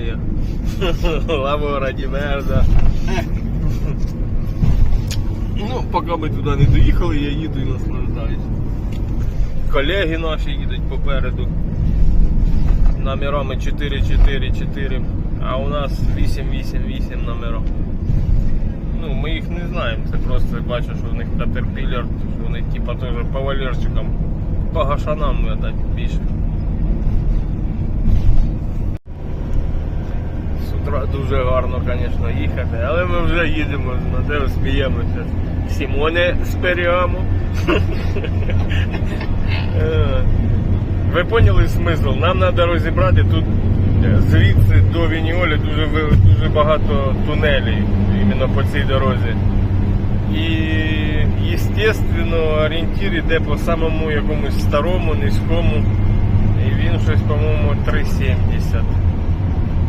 Італія. Лавора ді мерда. Ну, поки ми туди не доїхали, я їду і наслаждаюсь. Колеги наші їдуть попереду. Номерами 444, а у нас 888 номерів. Ну, ми їх не знаємо, це просто бачу, що в них катерпілер, що вони типа теж по валерчикам, по гашанам видать, більше. Дуже гарно, звісно, їхати, але ми вже їдемо, на те сміємося. Сімоне Сперіамо. Е, Ви поняли смисл? Нам треба розібрати тут е, звідси до Вініолі дуже, дуже багато тунелів іменно по цій дорозі. І, естественно, орієнтир йде по самому якомусь старому, низькому. І він щось, по-моєму, 3,70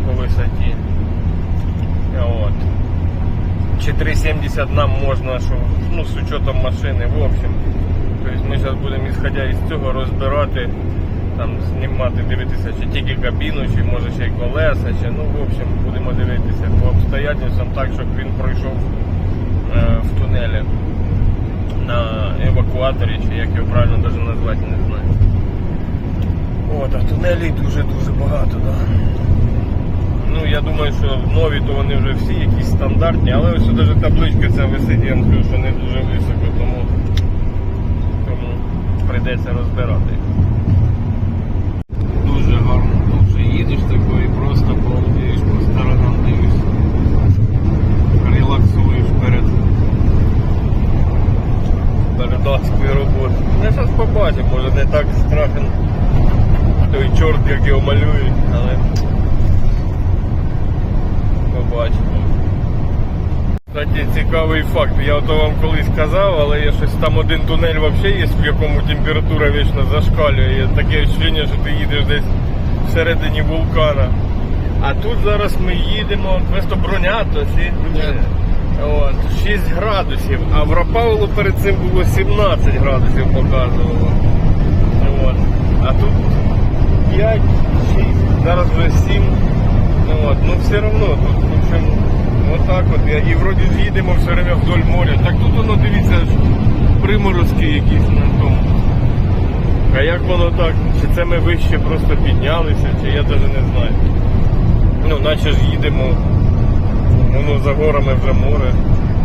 по висоті. От. Чи 3,70 нам можна, що, ну, з учетом машини, в общем. Тобто ми зараз будемо, ісходя із цього, розбирати, там, знімати, дивитися, чи тільки кабіну, чи може ще й колеса, чи, ну, в общем, будемо дивитися по обстоятельствам так, щоб він пройшов е, в тунелі на евакуаторі, чи як його правильно навіть назвати, не знаю. От, а тунелей дуже-дуже багато, так. Да. Ну, я думаю, що нові то вони вже всі якісь стандартні, але ось навіть табличка ця висить, я вам скажу, що не дуже високо, тому, тому прийдеться розбирати. Дуже гарно, дуже їдеш такою, і просто балдієш по сторонам дивишся. Релаксуєш перед перед адською роботою. Я зараз побачимо, може не так страшен той чорт, як його малюють, але побачимо. Кстати, цікавий факт. Я ото вам колись казав, але я щось там один тунель взагалі є, в якому температура вічно зашкалює. Є таке відчуття, що ти їдеш десь всередині вулкана. А тут зараз ми їдемо, просто бронято, сі? От, 6 градусів, а в Рапавлу перед цим було 17 градусів показувало. От. А тут 5, 6, зараз вже 7. Ну, от, ну все одно тут, в общем, отак от. Я- І вроді їдемо все время вдоль моря. Так тут воно дивіться, приморозки якісь на тому. А як воно так? Чи це ми вище просто піднялися, чи я навіть не знаю. Ну, наче ж їдемо, воно за горами вже море.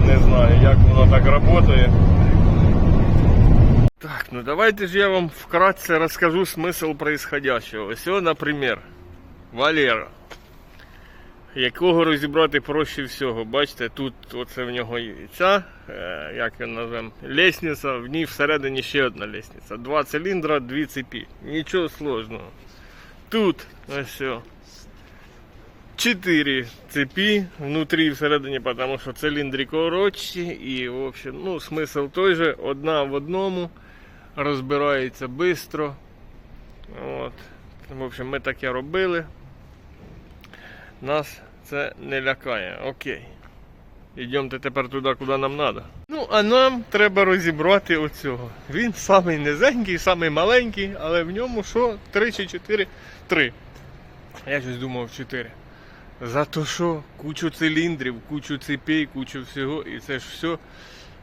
Не знаю, як воно так працює. Так, ну давайте ж я вам вкратце розкажу смисл происходящего. О, наприклад, Валера якого розібрати проще всього. Бачите, тут оце в нього і ця, е, як його назвемо, лестниця, в ній всередині ще одна лестниця. Два циліндра, дві цепі. Нічого сложного. Тут ось. Чотири цепі внутрі і всередині, тому що циліндри коротші і, в общем, ну, смисл той же, одна в одному, розбирається швидко. От. В общем, ми таке робили нас це не лякає. Окей. Йдемте тепер туди, куди нам треба. Ну, а нам треба розібрати оцього. Він самий низенький, самий маленький, але в ньому що? 3 чи 4? 3. Я щось думав 4. Зато що кучу циліндрів, кучу цепей, кучу всього, і це ж все.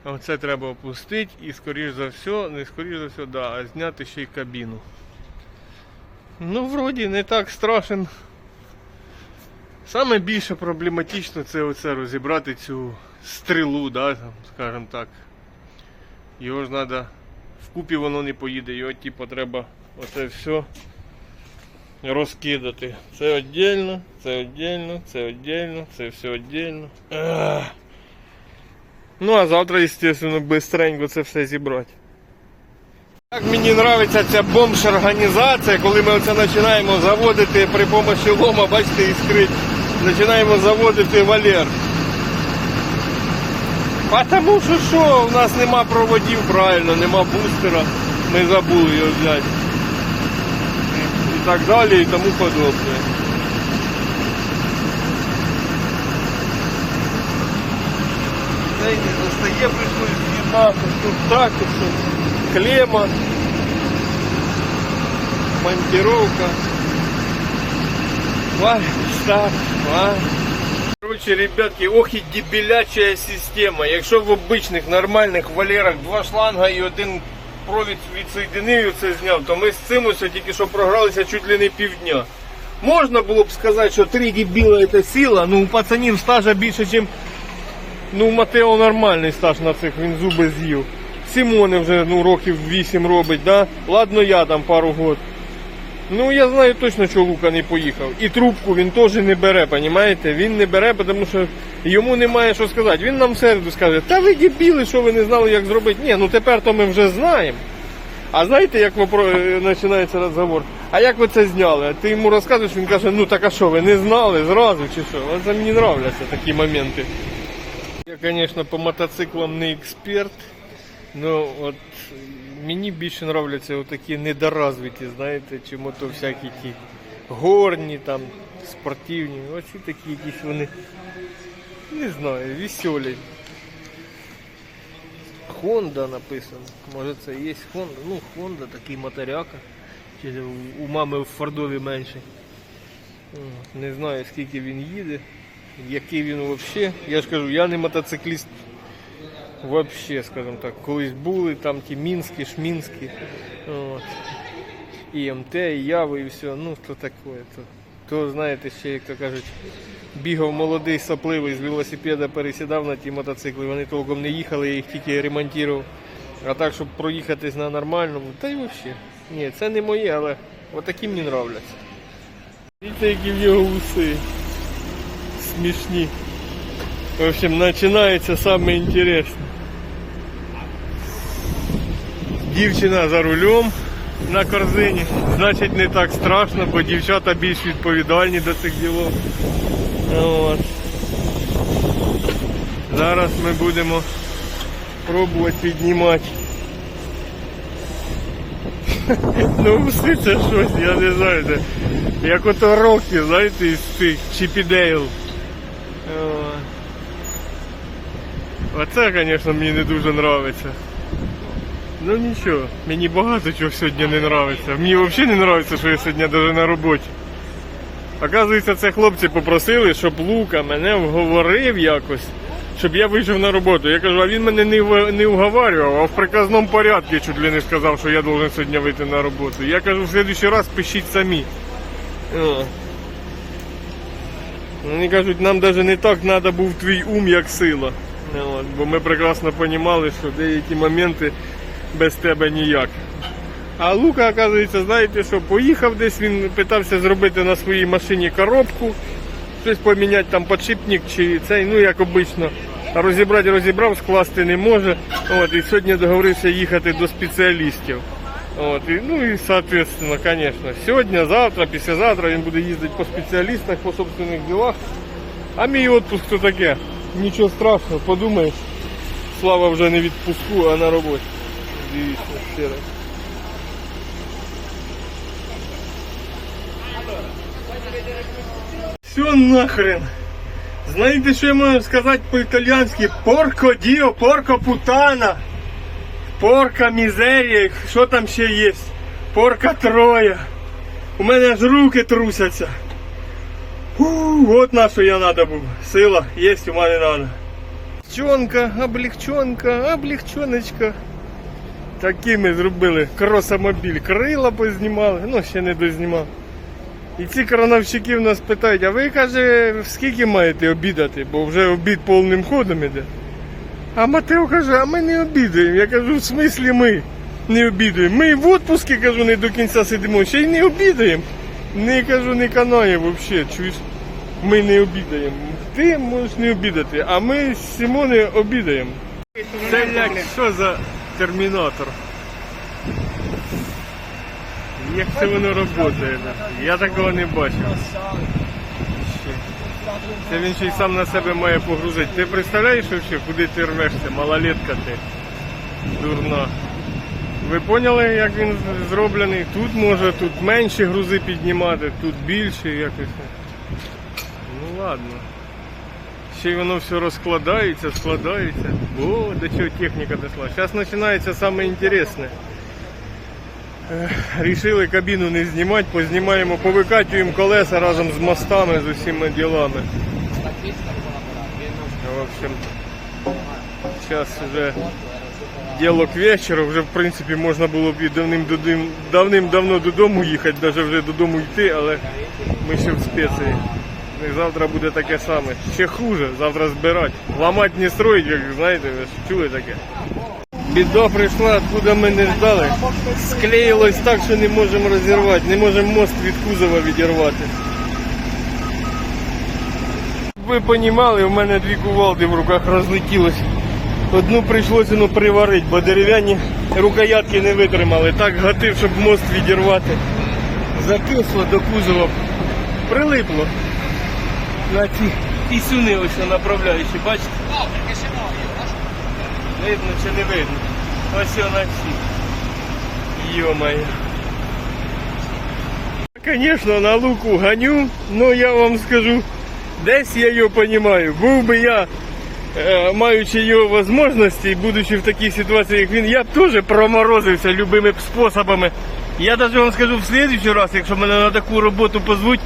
Оце треба опустити і скоріш за все, не скоріш за все, да, а зняти ще й кабіну. Ну, вроді не так страшен. Саме більше проблематично це оце розібрати цю стрілу, да, скажімо так. Його ж треба, вкупі воно не поїде, його типу треба оце все розкидати. Це віддільно, це віддільно, це віддільно, це все віддільно. Ну а завтра, звісно, бистренько це все зібрати. Як мені подобається ця бомж-організація, коли ми оце починаємо заводити при допомозі лома, бачите, іскрить, починаємо заводити валер. Тому що що, у нас нема проводів правильно, нема бустера, ми забули його взяти. І, і так далі, і тому подобне. Це й не достає, прийшлось з'єднати. Тут так, тут все. клема, монтировка. Короче, ребятки, ох і дебіляча система. Якщо в обичних нормальних валерах два шланга і один провід відсоєдинив і це зняв, то ми з цим ось тільки що програлися чуть ли не півдня. Можна було б сказати, що три дебіла це сила, ну у пацанів стажа більше, ніж ну, Матео нормальний стаж на цих, він зуби з'їв. Симоне вже ну, років 8 робить, да? Ладно, я там пару год. Ну я знаю точно, що Лука не поїхав. І трубку він теж не бере, понімаєте? Він не бере, тому що йому немає що сказати. Він нам середу скаже, та ви дебіли, що ви не знали, як зробити. Ні, ну тепер то ми вже знаємо. А знаєте, як е, починається розговор? А як ви це зняли? А ти йому розказуєш, він каже, ну так а що, ви не знали зразу чи що? Оце мені нравляться такі моменти. Я, звісно, по мотоциклам не експерт. Ну, от мені більше нравляться отакі недоразвиті, знаєте, чим ото всякі ті горні, там, спортивні. Оці такі якісь вони, не знаю, веселі. Honda написано. Може це є Honda. Ну, Honda такий моторяка. Чи у мами в Фордові менше. Не знаю скільки він їде, який він взагалі. Я ж кажу, я не мотоцикліст Вообще, скажем так, колись були там ті мінські, шмінські, от. і МТ, і Яви, і все. Ну, то таке. То, то знаєте, ще, як то кажуть, бігав молодий, сапливий з велосипеда, пересідав на ті мотоцикли, вони толком не їхали, я їх тільки ремонтував. А так, щоб проїхатись на нормальному, та й взагалі. Ні, це не моє, але отакі мені нравляться. Дивіться, які в нього уси. Смішні. В общем, починається саме інтересне. Дівчина за рулем на корзині. Значить не так страшно, бо дівчата більш відповідальні до цих ділов. От. Зараз ми будемо пробувати піднімати. Ну, уси це щось, я не знаю. Це, як ото роки, знаєте, із цих Чіпідейл. Оце, звісно, мені не дуже подобається. Ну нічого, мені багато чого сьогодні не подобається. Мені взагалі не подобається, що я сьогодні навіть на роботі. Оказується, це хлопці попросили, щоб Лука мене вговорив якось, щоб я вийшов на роботу. Я кажу, а він мене не, в- не вговарював, а в приказному порядку чуть ли не сказав, що я должен сьогодні вийти на роботу. Я кажу, в следующий раз пишіть самі. Вони кажуть, нам навіть не так треба був твій ум, як сила. Ну, бо ми прекрасно розуміли, що деякі моменти без тебе ніяк. А Лука, оказується, знаєте що, поїхав десь, він питався зробити на своїй машині коробку, щось поміняти там подшипник чи цей, ну як обично. Розібрати розібрав, скласти не може. От, і сьогодні договорився їхати до спеціалістів. От, і, ну і соответственно, звісно, сьогодні, завтра, післязавтра він буде їздити по спеціалістах, по собственних ділах. А мій відпуск то таке. Нічого страшного, подумаєш. Слава вже не відпуску, а на роботі. Ще раз. Все нахрен. Знаєте, що я можу сказати по-італійськи? Порко діо, порко путана. Порка мізерія, що там ще є? Порка троя. У мене аж руки трусяться. Фу, от на що я надо був. Сила є, у мене надо. Облегчонка, облегчонка, облегчоночка. Такі ми зробили кросомобіль. Крила познімали, ну ще не дознімав. І ці крановщики в нас питають, а ви каже, скільки маєте обідати, бо вже обід повним ходом іде. А Матео каже, а ми не обідаємо. Я кажу, в смислі ми не обідаємо. Ми в відпуску, кажу, не до кінця сидимо, ще й не обідаємо. Не кажу, не канає взагалі, чуєш. Ми не обідаємо. Ти можеш не обідати, а ми з Симони обідаємо. Це як що за термінатор? Як це воно працює? Я такого не бачив. Це він ще й сам на себе має погрузити. Ти представляєш, вообще, куди ти рвешся? Малолетка ти. Дурна. Ви поняли, як він зроблений? Тут може тут менші грузи піднімати, тут більше якось. Ну ладно. Ще й воно все розкладається, складається. О, до чого техніка дійшла. Зараз починається саме. Е, Рішили кабіну не знімати, познімаємо, повикачуємо колеса разом з мостами, з усіма ділами. В общем, зараз вже діло к вечору, вже в принципі можна було б і давним-давно додому їхати, навіть вже додому йти, але ми ще в спеції. І завтра буде таке саме. Ще хуже, завтра збирати. Ламати не строїть, як знаєте, ви ж чули таке. Біда прийшла, откуда ми не ждали. Склеїлось так, що не можемо розірвати, не можемо мост від кузова відірвати. Ви понімали, у мене дві кувалди в руках розлетілось. Одну прийшлося ну, приварити, бо дерев'яні рукоятки не витримали. Так гатив, щоб мост відірвати. Закисло до кузова. Прилипло. На ці пісюни ось направляючі, бачите? Видно чи не видно? Ось вона всі. Йо-моє. Звісно, на луку ганю, ну я вам скажу, десь я його розумію. Був би я, е, маючи його можливості, будучи в такій ситуації, як він, я б теж проморозився любими способами. Я навіть вам скажу в следующий раз, якщо мене на таку роботу позвуть,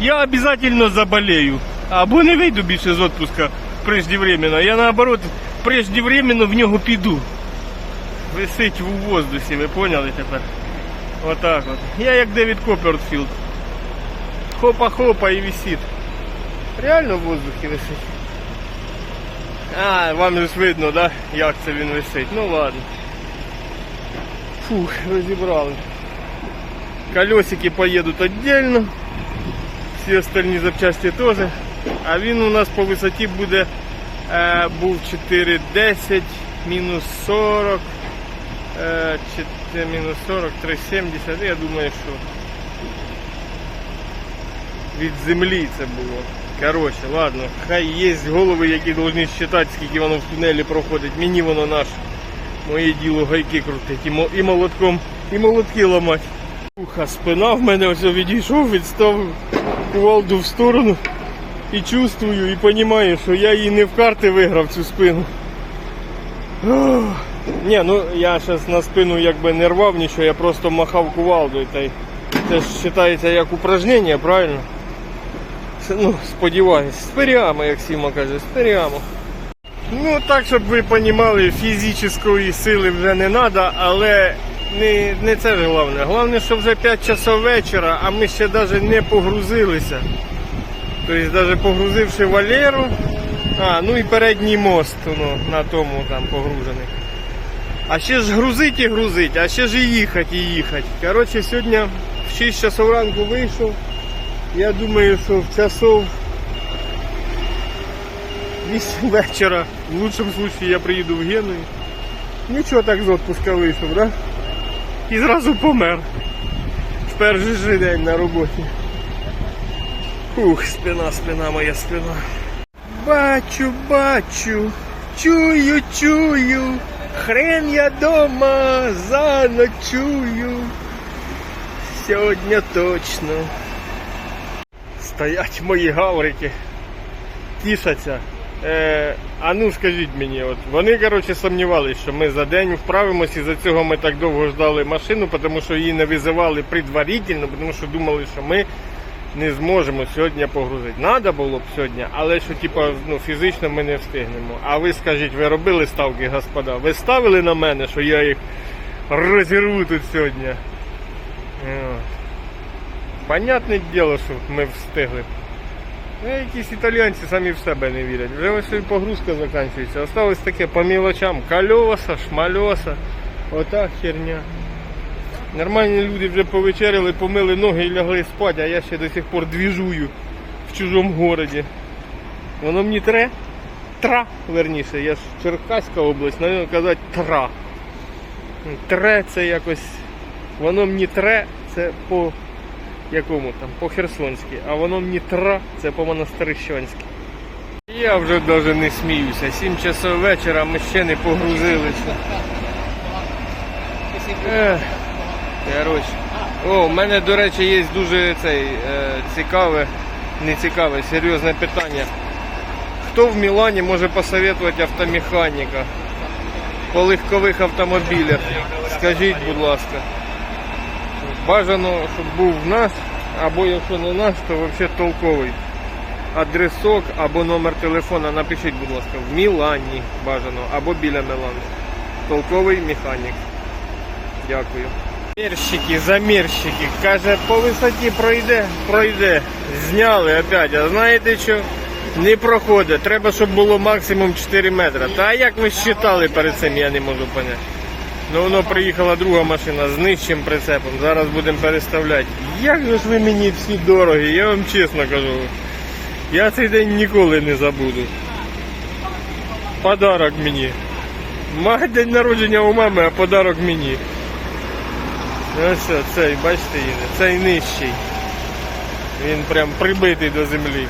я обязательно заболею. Або не вийду більше з отпуска преждевременно. Я наоборот преждевременно в нього піду. Висить у воздусі, ви поняли тепер? Отак от. Я як Девід Копперфілд. Хопа-хопа і висить. Реально в воздухі висить. А, вам же ж видно, да? Як це він висить. Ну ладно. Фух, розібрали. Колесики поїдуть віддільно. Всі остальні запчасті теж. А він у нас по висоті буде е, був 4,10, мінус 40, е, 4, мінус 40, 3,70. Я думаю, що від землі це було. Коротше, ладно, хай є голови, які повинні вважати, скільки воно в тунелі проходить. Мені воно наше. Моє діло гайки крутить і, молотком, і молотки ламати. Уха, спина в мене ось відійшов, відставив кувалду в сторону і чувствую, і розумію, що я її не в карти виграв цю спину. Ох. Ні, ну я зараз на спину якби не рвав нічого, я просто махав кувалдою. Та й це ж вважається як упражнення, правильно? Ну, сподіваюсь, з періами, як Сіма каже, з періами. Ну так, щоб ви розуміли, фізичної сили вже не треба, але не, не це головне. Головне, що вже 5 часов вечора, а ми ще навіть не погрузилися. Тобто навіть погрузивши Валеру, а, ну і передній мост ну, на тому там погружений. А ще ж грузить і грузить, а ще ж і їхати, і їхати. Коротше, сьогодні в 6 часов ранку вийшов. Я думаю, що в часов 8 вечора, в лучшому випадку я приїду в Геную. Нічого так з отпуска вийшов, да? І зразу помер. В перший же день на роботі. Ух, спина, спина, моя спина. Бачу, бачу, чую, чую. Хрен я дома заночую. Сьогодні точно. Стоять мої гаврики. Тішаться. Е, а ну скажіть мені, от вони коротше сумнівалися, що ми за день вправимося, і за цього ми так довго ждали машину, тому що її не визивали предварительно, тому що думали, що ми не зможемо сьогодні погрузити. Надо було б сьогодні, але що типа, ну, фізично ми не встигнемо. А ви скажіть, ви робили ставки, господа? Ви ставили на мене, що я їх розірву тут сьогодні? От. Понятне діло, що ми встигли. Ну, якісь італійці самі в себе не вірять. Вже ось і погрузка закінчується. Осталось таке по мілочам. Кольоса, шмальоса. Ота херня. Нормальні люди вже повечеряли, помили ноги і лягли спати, а я ще до сих пор двіжую в чужому городі. Воно мені тре? Тра, верніше, я ж Черкаська область, навіть казати тра. Тре це якось. Воно мені тре, це по якому там, по Херсонськи, а воно мені тра, це по монастирищанськи. Я вже навіть не сміюся. 7 часов вечора ми ще не погрузилися. Ех. О, в мене, до речі, є дуже цей, е, цікаве, не цікаве, серйозне питання. Хто в Мілані може посоветувати автомеханіка по легкових автомобілях? Скажіть, будь ласка. Бажано, щоб був наш, або якщо не наш, то взагалі толковий. Адресок або номер телефона напишіть, будь ласка, в Мілані бажано, або біля Мілану. Толковий механік. Дякую. Замірщики, замірщики. Каже, по висоті пройде, пройде. Зняли опять. А знаєте що? Не проходить. Треба, щоб було максимум 4 метри. Та як ви считали перед цим, я не можу поняти. Ну воно приїхала друга машина з нижчим прицепом. Зараз будемо переставляти. Як же ж ви мені всі дорогі, я вам чесно кажу. Я цей день ніколи не забуду. Подарок мені. Мать день народження у мами, а подарок мені. Ось що, цей, бачите, їде, цей нижчий. Він прям прибитий до землі.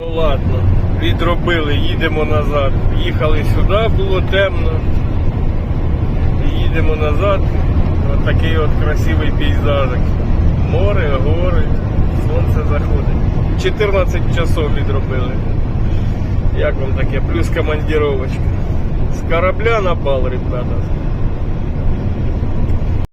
Ну ладно, відробили, їдемо назад. Їхали сюди, було темно. Їдемо назад. вот такий от красивий пейзажик. Море, гори, сонце заходить. 14 часов відробили. Як вам таке? Плюс командировочка. З корабля напал, ребята.